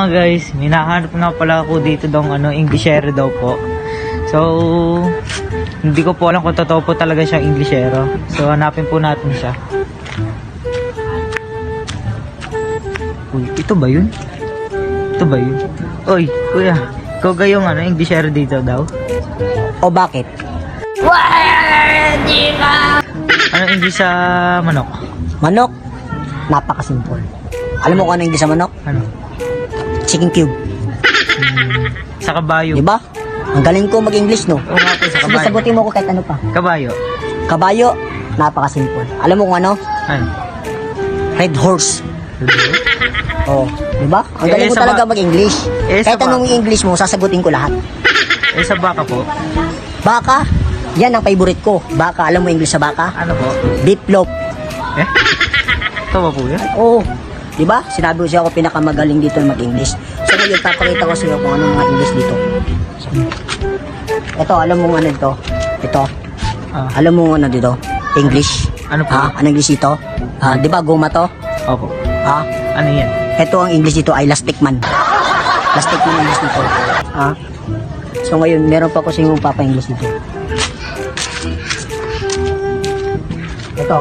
mga guys, minahanap nga pala ako dito daw ano, Englishero daw po. So, hindi ko po alam kung totoo po talaga siya Englishero. So, hanapin po natin siya. Uy, ito ba yun? Ito ba yun? Uy, kuya, ikaw gayong ano, Englishero dito daw? O bakit? Ano English sa manok? Manok, napakasimple. Alam mo kung ano English sa manok? Ano? Chicken cube. Sa kabayo. Di ba? Ang galing ko mag-English, no? Oo nga po, sa Sige, kabayo. sagutin mo ko kahit ano pa. Kabayo. Kabayo, napakasimple. Alam mo kung ano? Ano? Red horse. Oh, di ba? Ang Eh, galing mo sa talaga ba- mag-English. Eh, sa Kahit anong ba- English mo, sasagutin ko lahat. Eh, sa baka po? Baka, yan ang favorite ko. Baka, alam mo English sa baka? Ano po? Beef loaf. Eh? Ito ba po yan? Oo. Di ba? Sinabi ko siya ako pinakamagaling dito mag-English. So ngayon, papakita ko sa iyo kung anong mga English dito. Ito, alam mo ano dito? Ito. Ah, Alam mo ano dito? English. Ano po? Ha? Ano English dito? Ha? Di ba goma to? opo. Ha? Ano yan? Ito ang English dito ay lastic man. Lastic man English dito. Ha? So ngayon, meron pa ko sa yung papa English dito. Ito.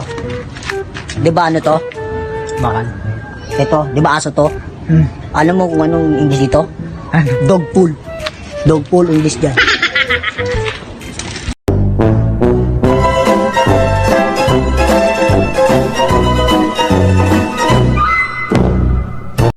Di ba ano to? Bakal. Ito, di ba aso to? Hmm. Alam mo kung anong English dito? Ano? Dog pool. Dog pool English dyan.